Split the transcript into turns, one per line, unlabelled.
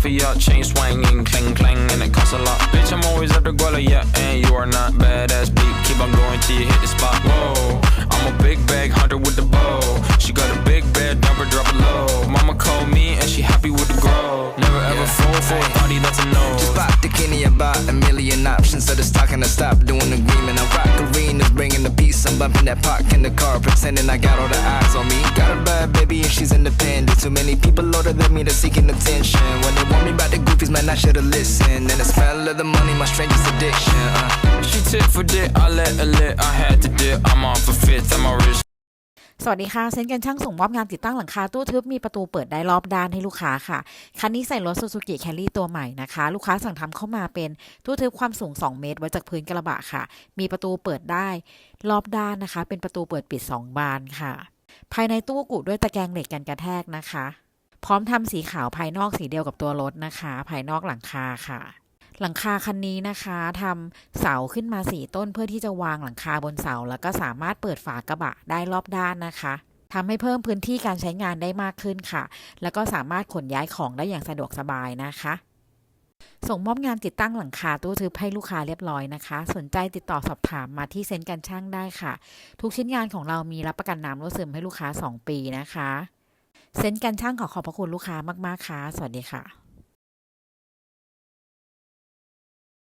mafia, chain swinging, clang clang, and it costs a lot. Bitch, I'm always at the guala, yeah, and you are not badass beat. Keep on going till you hit the spot. Whoa, I'm a big bag hunter with the bow. She got a big bed, number drop it low. Mama called me and she happy with the grow. Never ever fall for a thotty that's a no.
Just pop the Kenny about a million options. So just talking to stop doing agreement. I rock arenas, the peace. I'm bumping that park in the car, pretending I got all the eyes on me. Got a bad baby and she's independent. Too many people older than me that's seeking attention. When they want me about the goofies, man, I should've listened. And the smell of the money, my strangest addiction. Uh.
She tip for dick, I let her lit. I had to dip. I'm on for fifth, I'm a rich
สวัสดีค่ะ เซ็นกันช่างส่งมอบงานติดตั้งหลังคาตู้ทึบมีประตูเปิดได้รอบด้านให้ลูกค้าค่ะ คันนี้ใส่รถ Suzuki Carry ตัวใหม่นะคะ ลูกค้าสั่งทำเข้ามาเป็นตู้ทึบความสูง 2 เมตร ไว้จากพื้นกระบะค่ะ มีประตูเปิดได้รอบด้านนะคะ เป็นประตูเปิดปิด 2 บานค่ะ ภายในตู้กุด้วยตะแกรงเหล็กกันกระแทกนะคะ พร้อมทำสีขาวภายนอกสีเดียวกับตัวรถนะคะ ภายนอกหลังคาค่ะ หลังคาคันนี้นะคะทำเสาขึ้นมาสี่ต้นเพื่อที่จะวางหลังคาบนเสา แล้วก็สามารถเปิดฝากระบะได้รอบด้านนะคะทำให้เพิ่มพื้นที่การใช้งานได้มากขึ้นค่ะ แล้วก็สามารถขนย้ายของได้อย่างสะดวกสบายนะคะ ส่งมอบงานติดตั้งหลังคาตู้ทึบให้ลูกค้าเรียบร้อยนะคะ สนใจติดต่อสอบถามมาที่เซ็นต์กันช่างได้ค่ะ ทุกชิ้นงานของเรามีรับประกันน้ำรั่วซึมให้ลูกค้า 2 ปีนะคะ เซ็นต์กันช่างขอขอบพระคุณลูกค้ามากๆค่ะ สวัสดีค่ะ